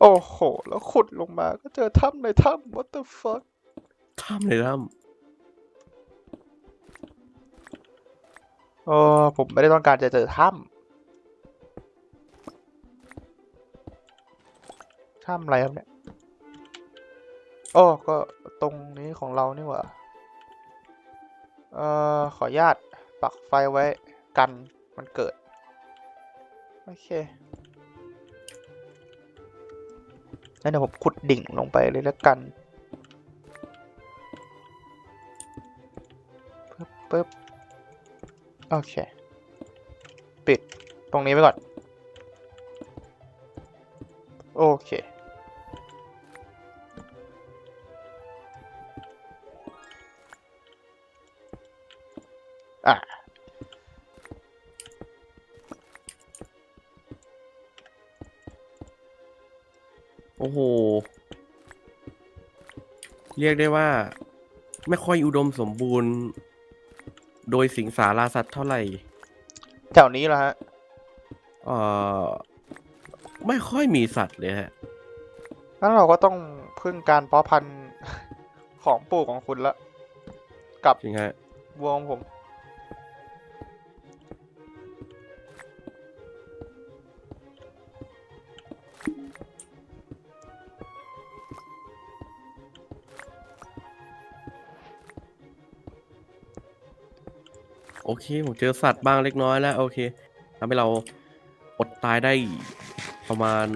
โอ้โห แล้วขุดลงมาก็เจอถ้ำในถ้ำ what the fuck ถ้ำในถ้เออผมไม่ได้ต้องการจะเจอถ้ำถ้ำอะไรครับเนี่ยโอ้ก็ตรงนี้ของเรานี่หว่า เอ่อ ขออนุญาตปักไฟไว้กันมันเกิด โอเค แล้วเดี๋ยวผมขุดดิ่งลงไปเลยแล้วกันปึ๊บปึ๊บโอเค ปิดตรงนี้ไปก่อน โอเค อ้โห เรียกได้ว่า ไม่ค่อยอุดมสมบูรณ์ โดยสิงสาราสัตว์เท่าไหร่แถวนี้เหรอฮะ เอ่อ ไม่ค่อยมีสัตว์เลยฮะงั้นเราก็ต้องพึ่งการเพาะพันธุ์ ของปู่ของคุณละ กับจริงฮะวัวของผม โอเค ผมเจอสัตว์บ้างเล็กน้อยแล้ว โอเคทำให้เราอดตายได้ประมาณ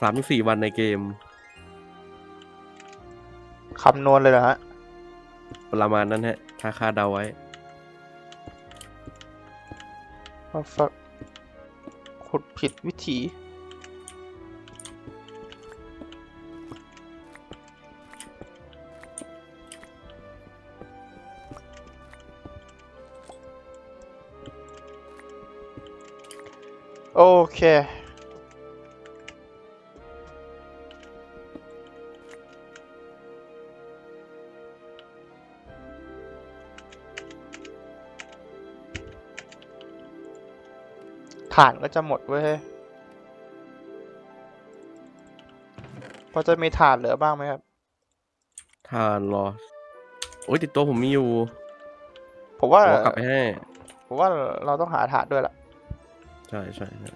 สามถึงสี่วันในเกม คำนวณเลยเหรอฮะ ประมาณนั้นฮะถ้าคาดเดาไว้ว่าฟักขุดผิดวิธี โอเคถ่านก็จะหมดเว้ยพอจะมีถ่านเหลือบ้างไหมครับ ทานรอ โอ้ยติดตัวผมมีอยู่ผมว่าขอกลับไปให้ ผมว่าเราต้องหาถ่านด้วยล่ะ ใช่ใช่ใช่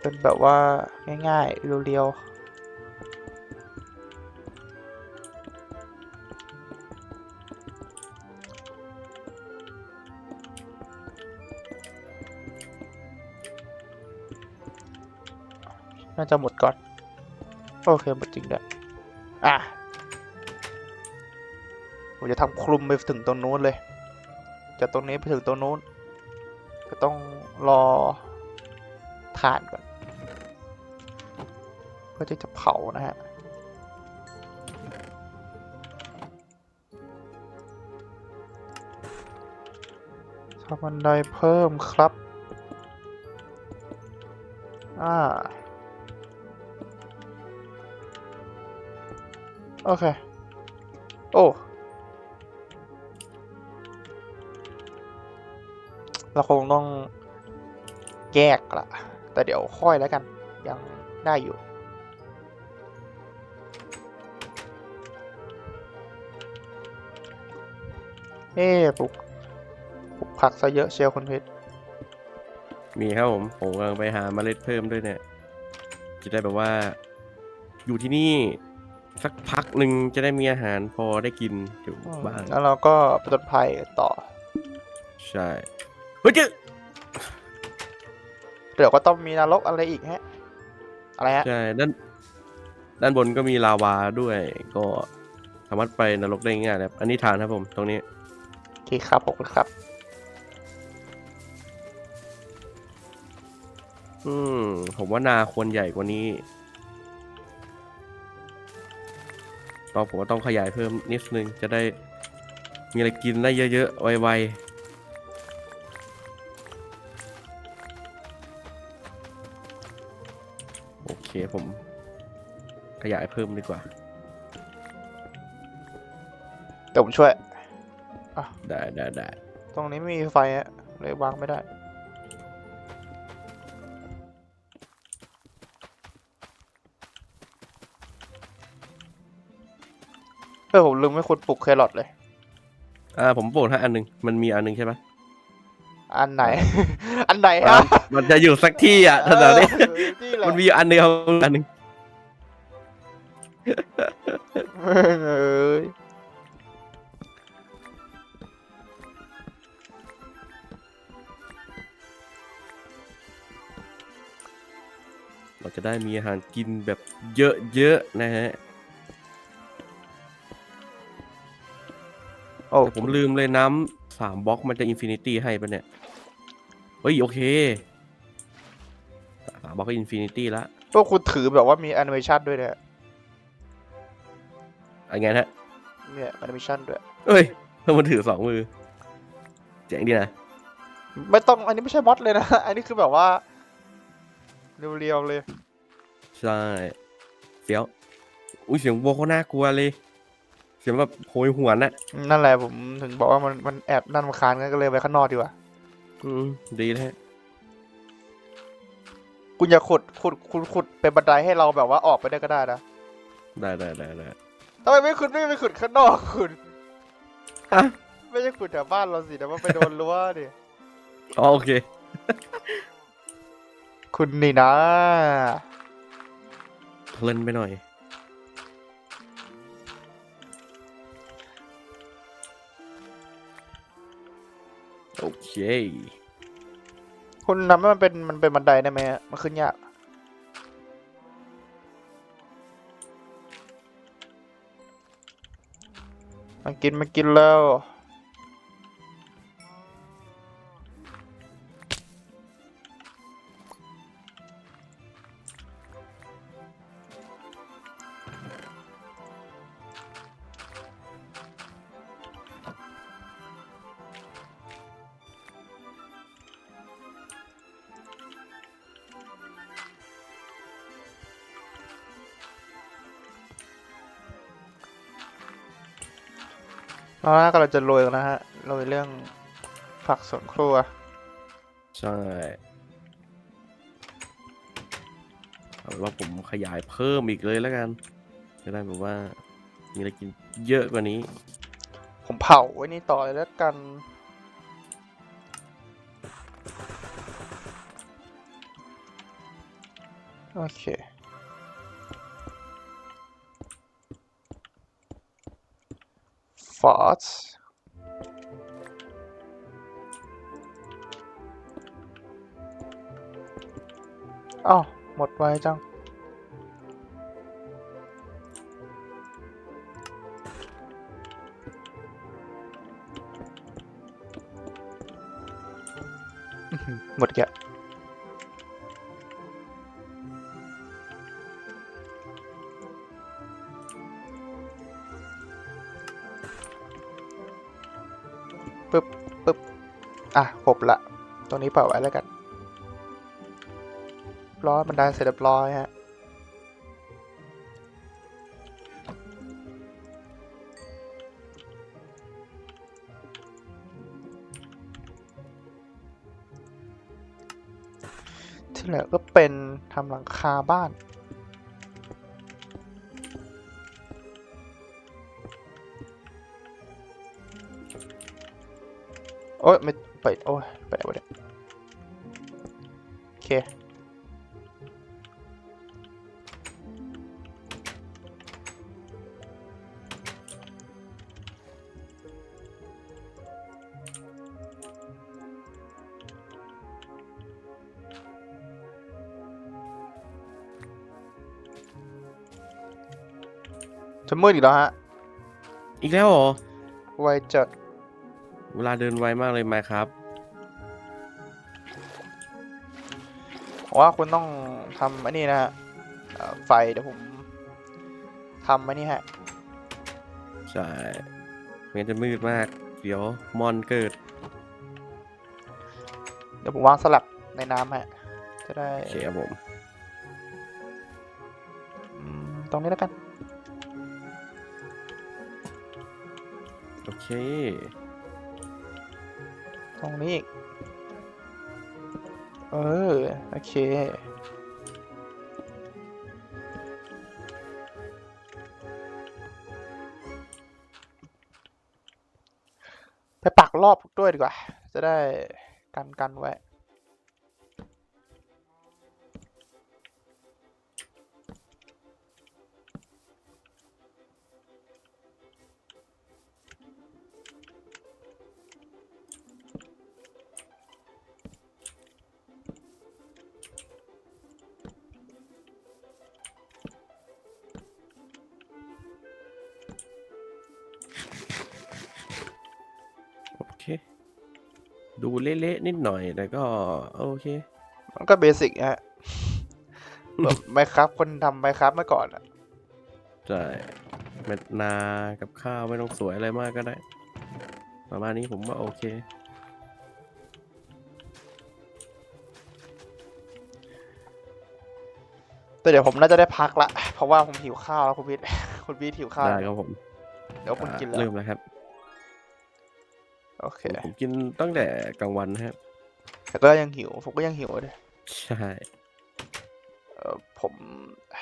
เป็นแบบว่าง่ายๆเรียวๆน่าจะหมดก่อน โอเค หมดจริงด้วยอะ ผมจะทำคลุมไปถึงตรงนู้นเลย จากตรงนี้ไปถึงตรงนู้น ก็ต้องรอถ่านก่อน เพื่อที่จะเผานะฮะทำบันไดเพิ่มครับ อ่า โอเค โอ้ เราคงต้องแยกละแต่เดี๋ยวค่อยแล้วกัน ยังได้อยู่ เอ๊ะปลูกปลูกผักซะเยอะเชียวคุณเพชรมีครับผม ผมกำลังไปหาเมล็ดเพิ่มด้วยเนี่ย จะได้แบบว่า อยู่ที่นี่สักพักหนึ่งจะได้มีอาหารพอได้กินอยู่บ้าง แล้วเราก็ผจญภัยต่อ ใช่ เฮ้ยเจ๊เดี๋ยวก็ต้องมีนรกอะไรอีกฮะ อะไรฮะ ใช่ด้านด้านบนก็มีลาวาด้วย ก็สามารถไปนรกได้ง่ายๆนะครับ อันนี้ฐานครับผม ตรงนี้ โอเคครับขอบคุณครับ อืม ผมว่านาควรใหญ่กว่านี้ก็ผมก็ต้องขยายเพิ่มนิดนึง จะได้มีอะไรกินได้เยอะๆ ไวๆ ผมขยายเพิ่มดีกว่า เดี๋ยวผมช่วย ได้ได้ได้ตรงนี้ไม่มีไฟฮะเลยวางไม่ได้ เออผมลืมไม่ควรปลูกแครอทเลย อ่าผมโปรดให้อันหนึง มันมีอันหนึงใช่ไหม อันไหน อันไหนอ่าฮะมันจะอยู่สักที่อะแถวๆนี้เออนี่แหละมันมีอยู่อันเดียวอันหนึงเอ้ยเราจะได้มีอาหารกินแบบเยอะๆนะฮะโอ้แต่ผมลืมเลยน้ำ สามบล็อกมันจะอินฟินิตี้ให้ปะเนี่ย เฮ้ย โอเคสามบล็อกก็อินฟินิตี้ละพวกคุณถือแบบว่ามีแอนิเมชันด้วยเนี่ยอะไรเงี้ยฮะ เนี่ยแอนิเมชันด้วย เอ้ยเพิ่มมันถือสองมือ เจ๋งดีนะ ไม่ต้อง อันนี้ไม่ใช่มอดเลยนะ อันนี้คือแบบว่าเรียวๆเลย ใช่เสียว อุ้ยเสียงวัวเขาน่ากลัวเลย เสียงแบบโหยหวนอะนั่นแหละผมถึงบอกว่ามันมันแอบนั่นมาคานกันก็เลยไปข้างนอกดีกว่า อืมดีนะฮะคุณอย่าขุดขุดคุณขุดเป็นบันไดให้เราแบบว่าออกไปได้ก็ได้นะได้ได้ได้ได้ทำไมไม่ขุดไม่ไปขุดข้างนอกคุณฮะไม่ใช่ขุดแถวบ้านเราสิแต่ว่าไปโดนรั้วดิอ๋อโอเค คุณนี่นะเพลินไปหน่อย เคคุณทำให้มันเป็นมันเป็นบันไดได้ไหมฮะมันขึ้นยาก มันกินมันกินแล้ว เราน่ากำลังจะโรยกันนะฮะโรยเรื่องผักสวนครัว ใช่เอาเป็นว่าผมขยายเพิ่มอีกเลยแล้วกันจะได้แบบว่ามีอะไรกินเยอะกว่านี้ ผมเผาไว้นี่ต่อเลยแล้วกัน โอเค ฟอสอ้าวหม อะครบละ ตรงนี้เปิดไว้แล้วกันร้อยบันไดเสร็จเรียบร้อยฮะที่เหลือก็เป็นทำหลังคาบ้าน โอ้ยไม่ ไปโอ้ยไปไหนวะเนี่ยโอเคจะมืดอีกแล้วฮะ อีกแล้วเหรอ ไวจัด เวลาเดินไวมากเลยไหมครับผมว่าคุณต้องทำอันนี้นะฮะเอ่อไฟเดี๋ยวผมทำอันนี้ฮะ ใช่ไม่งั้นจะมืดมาก เดี๋ยวมอนเกิด เดี๋ยวผมวางสลักในน้ำฮะ จะได้โอเคครับผมอืมตรงนี้แล้วกัน โอเค ตรงนี้เออ โอเค ไปปักรอบด้วยดีกว่า จะได้กันกันไว้ ดูเละๆนิดหน่อยแต่ก็ โอเค มันก็เบสิกฮะแบบไมครับคนทำไมครับเมื่อก่อนอะใช่เม็ดนากับข้าวไม่ต้องสวยอะไรมากก็ได้ ประมาณนี้ผมว่าโอเค แต่เดี๋ยวผมน่าจะได้พักละ เพราะว่าผมหิวข้าวแล้วคุณพีทคุณพีทหิวข้าวได้ครับผม เดี๋ยวคุณอ่ากินแล้วเริ่มแล้วครับ โอเคผมกินตั้งแต่กลางวันนะครับแต่ก็ยังหิว ผมก็ยังหิวเลยใช่เออผม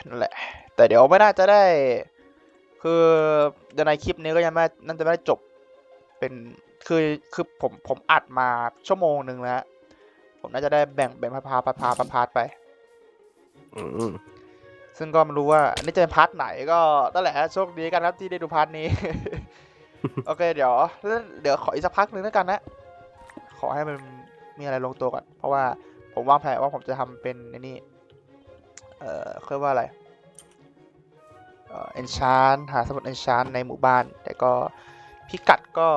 นั่นแหละ แต่เดี๋ยวไม่น่าจะได้ คือในคลิปนี้ก็ยังไม่น่าจะไม่ได้จบเป็นคือคือผมผมอัดมาชั่วโมงหนึ่งแล้ว ผมน่าจะได้แบ่งแบ่งพาร์ทพาร์ทพาร์ทพาร์ทพาร์ทไปอืมซึ่งก็ไม่รู้ว่าอันนี้จะเป็นพาร์ทไหนก็นั่นแหละโชคดีกันครับที่ได้ดูพาร์ทนี้ โอเคเดี๋ยวเดี๋ยวขออีกสักพักหนึ่งแล้วกันนะ ขอให้มันมีอะไรลงตัวก่อน เพราะว่าผมวางแผนว่าผมจะทำเป็นไอ้นี่ เอ่อเรียกว่าอะไร เอ่อ enchant หาสมุด enchant ในหมู่บ้าน แต่ก็พิกัดก็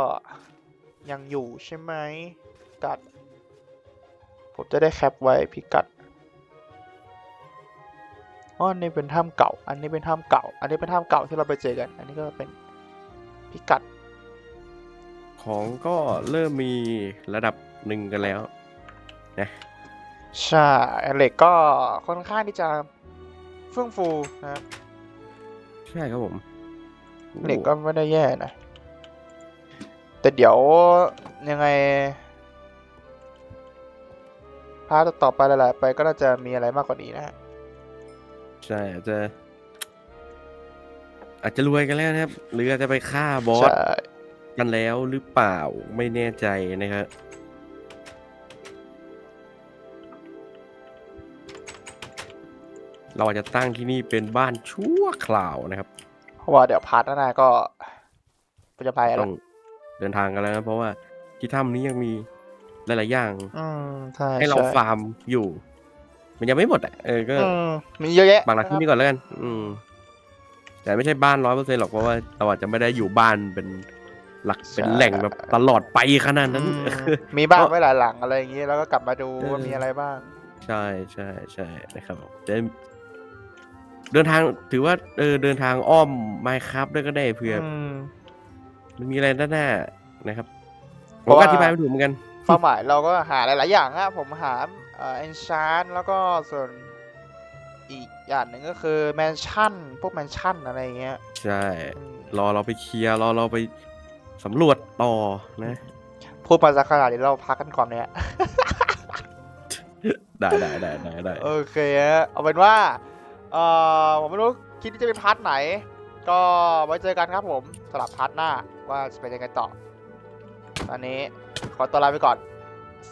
ยังอยู่ใช่ไหมพิกัด ผมจะได้แคปไว้พิกัดอ๋ออันนี้เป็นถ้ำเก่า อันนี้เป็นถ้ำเก่า อันนี้เป็นถ้ำเก่าที่เราไปเจอกัน อันนี้ก็เป็นพิกัด ของก็เริ่มมีระดับหนึ่งกันแล้วใช่เหล็กก็ค่อนข้างที่จะเฟื่องฟูนะครับใช่ครับผมเหล็กก็ไม่ได้แย่นะ แต่เดี๋ยวยังไงพาร์ทต่อไปหลายๆไปก็น่าจะมีอะไรมากกว่านี้นะฮะใช่อาจจะ อาจจะรวยกันแล้วนะครับ หรืออาจจะไปฆ่าบอสใช่ กันแล้วหรือเปล่าไม่แน่ใจนะครับ เราอาจจะตั้งที่นี่เป็นบ้านชั่วคราวนะครับ เพราะว่าเดี๋ยวพาร์ทหน้าก็จะไปแล้ต้วองเดินทางกันแล้วนะเพราะว่าที่ถ้ำนี้ยังมีหลาย ๆ อย่าง อืมใช่ให้เราใช่ฟาร์มอยู่ มันยังไม่หมดอะเออก็อืมมีเยอะแยะบางหลักที่นี่ก่อนแล้วกัน อืม แต่ไม่ใช่บ้านร้อยเปอร์เซ็นต์หรอกเพราะว่าเราอาจจะไม่ได้อยู่บ้านเป็น หลักเป็นแหล่งแบบตลอดไปขนาดนั้นอืมมีบ้านเพราะไว้หลายหลังอะไรอย่างงี้ แล้วก็กลับมาดูเออว่ามีอะไรบ้าง ใช่ใช่ใช่นะครับจะเดินทางถือว่าเออเดินทางอ้อมไมครับด้วยก็ได้เผื่อออืมมันมีอะไรด้านหน้านะครับผเพราะว่ามก็อธิบายไม่ถูกเหมือนกันเป้าหมายเราก็หาหลาย ๆ อย่างอะผมหาเอ่อ enchant แล้วก็ส่วนอีกอย่างหนึ่งก็คือแมนชั่น พวกแมนชั่นอะไรอย่างเงี้ย ใช่อืมรอเราไปเคลียร์รอเราไป สำรวจต่อนะ พูดมาสักขนาดนี้เราพักกันก่อนเนี่ย ได้ได้ได้ได้ได้โอเคฮะเอาเป็นว่าเอ่อผมไม่รู้คิดที่จะเป็นพาร์ทไหน ก็ไว้เจอกันครับผมสำหรับพาร์ทหน้าว่าจะเป็นยังไงต่อ ตอนนี้ขอตัวลาไปก่อน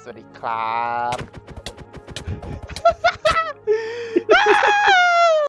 สวัสดีครับ